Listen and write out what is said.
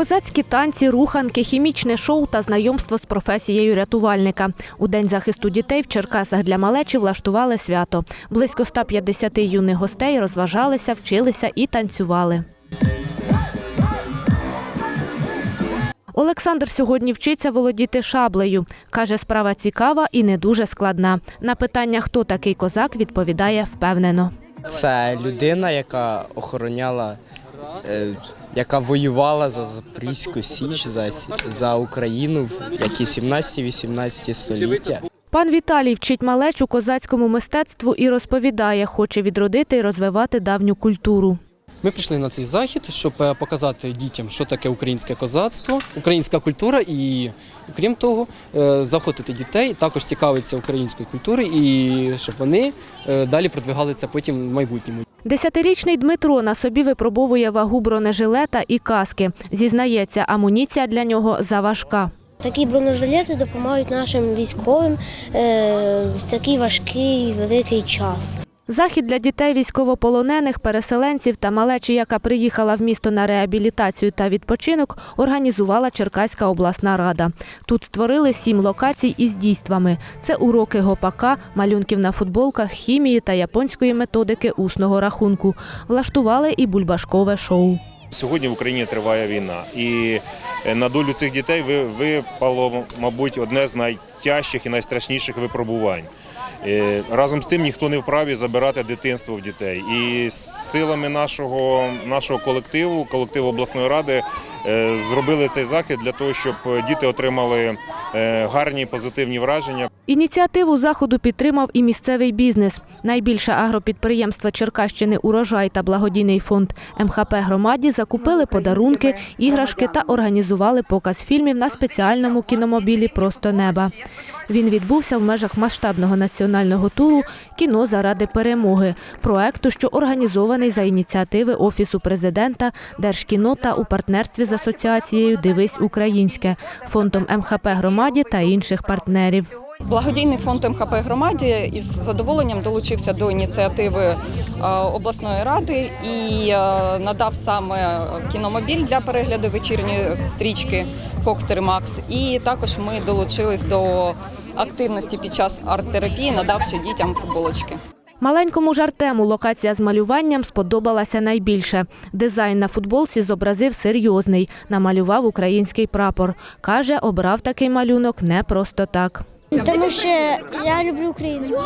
Козацькі танці, руханки, хімічне шоу та знайомство з професією рятувальника. У День захисту дітей в Черкасах для малечі влаштували свято. Близько 150 юних гостей розважалися, вчилися і танцювали. Олександр сьогодні вчиться володіти шаблею. Каже, справа цікава і не дуже складна. На питання, хто такий козак, відповідає впевнено. Це людина, яка охороняла, е, яка воювала за Запорізьку Січ, за, за Україну в які 17-18 століття. Пан Віталій вчить малечу козацькому мистецтву і розповідає, хоче відродити і розвивати давню культуру. Ми прийшли на цей захід, щоб е, показати дітям, що таке українське козацтво, українська культура, і крім того, е, заохотити дітей, також цікавитися українською культурою, і щоб вони е, далі продвигали це потім в майбутньому. Десятирічний Дмитро на собі випробовує вагу бронежилета і каски. Зізнається, амуніція для нього заважка. Такі бронежилети допомагають нашим військовим е, в такий важкий великий час. Захід для дітей військовополонених, переселенців та малечі, яка приїхала в місто на реабілітацію та відпочинок, організувала Черкаська обласна рада. Тут створили сім локацій із дійствами. Це уроки гопака, малюнків на футболках, хімії та японської методики усного рахунку. Влаштували і бульбашкове шоу. Сьогодні в Україні триває війна, і е, на долю цих дітей ви- випало, мабуть, одне з найтяжчих і найстрашніших випробувань. Е, Разом з тим ніхто не вправі забирати дитинство в дітей. І силами нашого, нашого колективу, колективу обласної ради, е, зробили цей захід для того, щоб діти отримали е, гарні позитивні враження. Ініціативу заходу підтримав і місцевий бізнес. Найбільше агропідприємства Черкащини Урожай та благодійний фонд МХП громаді закупили подарунки, іграшки та організували показ фільмів на спеціальному кіномобілі Просто неба. Він відбувся в межах масштабного національного туру Кіно заради перемоги проекту, що організований за ініціативи Офісу президента, Держкіно та у партнерстві з асоціацією Дивись українське, фондом МХП громаді та інших партнерів. Благодійний фонд МХП громаді із задоволенням долучився до ініціативи е, обласної ради і е, надав саме кіномобіль для перегляду вечірньої стрічки Фокстер Макс. І також ми долучились до активності під час арт-терапії, надавши дітям футболочки. Маленькому ж Артему локація з малюванням сподобалася найбільше. Дизайн на футболці зобразив серйозний, намалював український прапор. Каже, обрав такий малюнок не просто так. Тому що я люблю Україну.